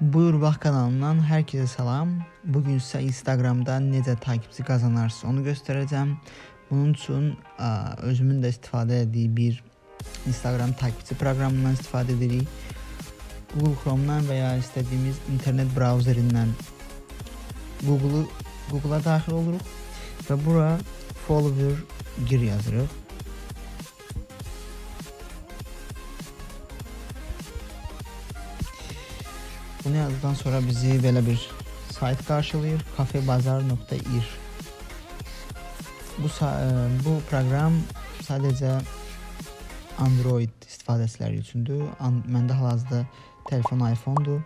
Buyur Bax kanalından herkese salam. Bugün sizə Instagramda necə takipçi qazanarsınız onu göstərəcəm. Bunun üçün ə, özümün də istifadə etdiyi bir Instagram takipçi proqramından istifadə edirik. Google Chrome'dan veya istədiyimiz internet brauzerindən Google'u Google'a daxil oluruq və bura follower gir yazırıq. Bunu yazdıktan sonra bizi belə bir sayt qarşılayır. kafebazar.ir Bu e, bu proqram sadəcə Android istifadəçiləri üçündür. An məndə hal-hazırda telefon iPhone-dur.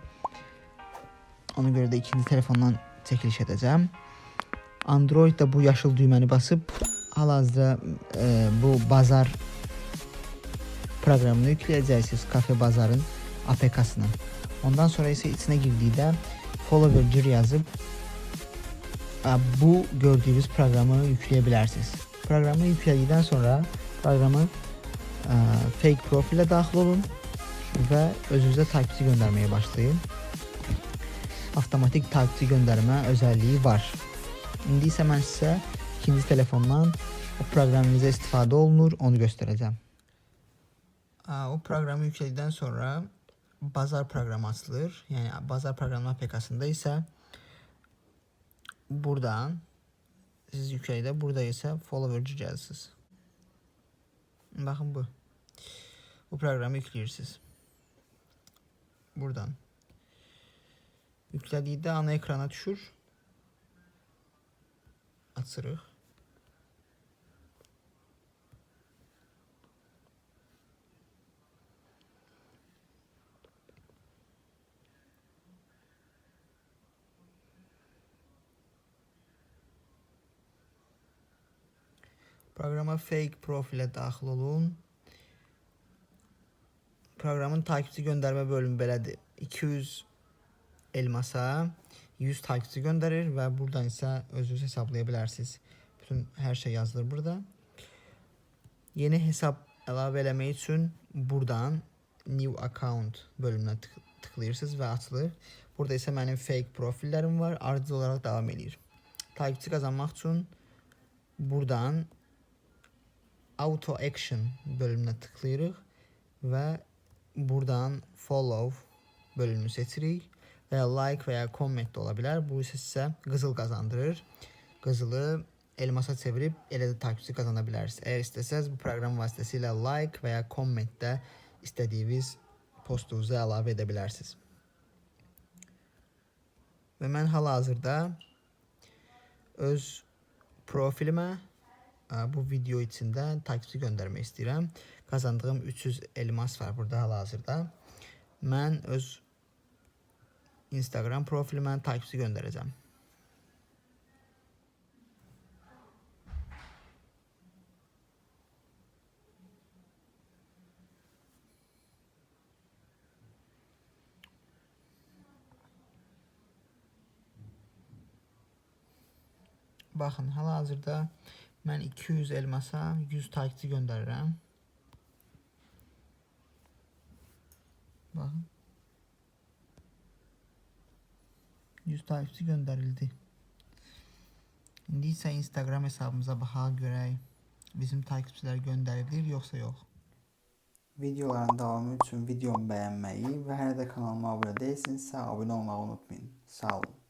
Ona görə də ikinci telefondan çəkiliş edəcəm. Android-də bu yaşıl düyməni basıb hal-hazırda e, bu bazar proqramını yükləyəcəksiniz Kafe Bazarın APK-sını. Ondan sonra ise içine girdiğinde follower gir yazıp bu gördüğünüz programı yükleyebilirsiniz. Programı yükledikten sonra programı fake profile dahil olun ve özünüze takipçi göndermeye başlayın. Avtomatik takipçi gönderme özelliği var. İndi isə mən sizə ikinci telefondan o proqramınıza istifadə olunur, onu göstereceğim. Aa, O programı yükledikten sonra bazar programı açılır. Yani bazar programı APK'sında ise buradan siz yukarıda burada ise follower gəlsiniz. Bakın bu. Bu programı yüklüyorsunuz. Buradan. Yüklediğinde ana ekrana düşür. Açırıq. Programa fake profile daxil olun. Proqramın takipçi göndərmə bölümü belədir. 200 elmasa 100 takipçi göndərir və buradan isə özünüz hesablaya bilərsiniz. Bütün hər şey yazılır burada. Yeni hesab əlavə eləmək üçün buradan new account bölümünə tık tıklayırsınız və açılır. Burada isə mənim fake profillərim var. Ardıcıl olaraq davam edir. Takipçi qazanmaq üçün buradan auto action bölümünə tıklayırıq və buradan follow bölümünü seçirik və like və ya comment də ola bilər. Bu isə sizə qızıl qazandırır. Qızılı elmasa çevirib elə də takipçi qazana bilərsiniz. Əgər istəsəz bu proqram vasitəsilə like və ya commentdə istədiyiniz postunuzu əlavə edə bilərsiniz. Və mən hal-hazırda öz profilimə bu video içində takipçi göndərmək istəyirəm. Qazandığım 300 elmas var burada hal-hazırda. Mən öz Instagram profilimə takipçi göndərəcəm. Baxın, hal-hazırda mən 200 elmasa 100 takipçi göndərirəm. Baxın. 100 takipçi göndərildi. İndi isə Instagram hesabımıza baxaq görək bizim takipçilər göndərilir yoxsa yox. Videoların devamı için videomu beğenmeyi ve her de kanalıma abone değilsinizse abone olmayı unutmayın. Sağ olun.